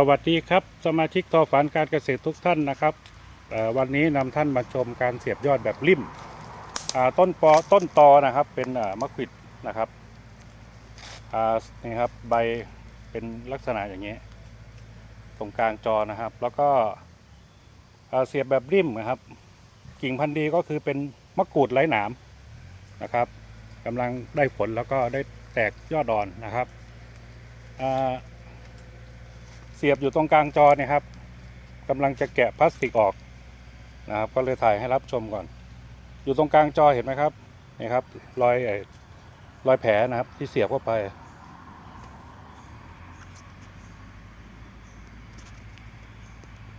สวัสดีครับ สมาชิกทอฝันการเกษตรทุกท่านนะครับวันนี้นำท่านมาชมการเสียบยอดแบบริมอ่าต้นปอต้นตอนะครับ เป็นมะขวิดนะครับนี่ครับใบเป็นลักษณะอย่างนี้ ตรงกลางจอนะครับ แล้วก็เสียบแบบริมนะครับ กิ่งพันธุ์ดีก็คือเป็นมะกรูดไร้หนามนะครับกำลังได้ผลแล้วก็ได้แตกยอดอ่อนนะครับ เสียบอยู่ตรงกลางจอเนี่ยครับกำลังจะแกะพลาสติกออกนะครับก็เลยถ่ายให้รับชมก่อน อยู่ตรงกลางจอเห็นไหมครับนี่ครับรอยรอยแผลนะครับที่เสียบเข้าไป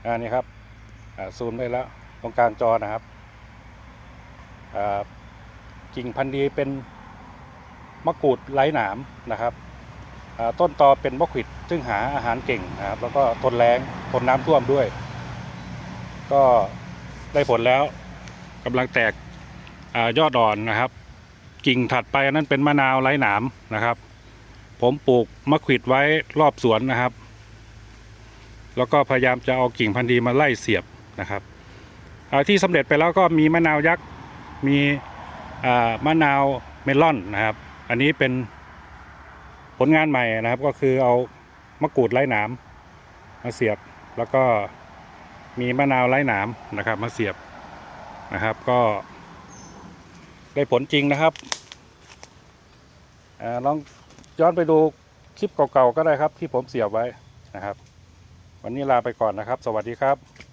อ่านี่ครับซูมได้แล้วตรงกลางจอนะครับกิ่งพันธุ์ดีเป็นมะกรูดไร้หนามนะครับ ต้นตอเป็นมะขวิดซึ่งหาอาหารเก่งนะครับ แล้วก็ทนแรงทนน้ำท่วมด้วย ก็ได้ผลแล้วกำลังแตกอยอดอ่อนนะครับ กิ่งถัดไปนั้นเป็นมะนาวไร้หนามนะครับ ผมปลูกมะขวิดไว้รอบสวนนะครับ แล้วก็พยายามจะเอากิ่งพันธุ์ดีมาไล่เสียบนะครับที่สำเร็จไปแล้วก็มีมะนาวยักษ์มีมะนาวเมลอนนะครับ อันนี้เป็น ผลงานใหม่นะครับก็คือเอามะกรูดไร้หนามมาเสียบแล้วก็มีมะนาวไร้หนามนะครับ มาเสียบนะครับก็ ได้ผลจริงนะครับอลองย้อนไปดูคลิปเก่าๆก็ได้ครับที่ผมเสียบไว้นะครับ วันนี้ลาไปก่อนนะครับ สวัสดีครับ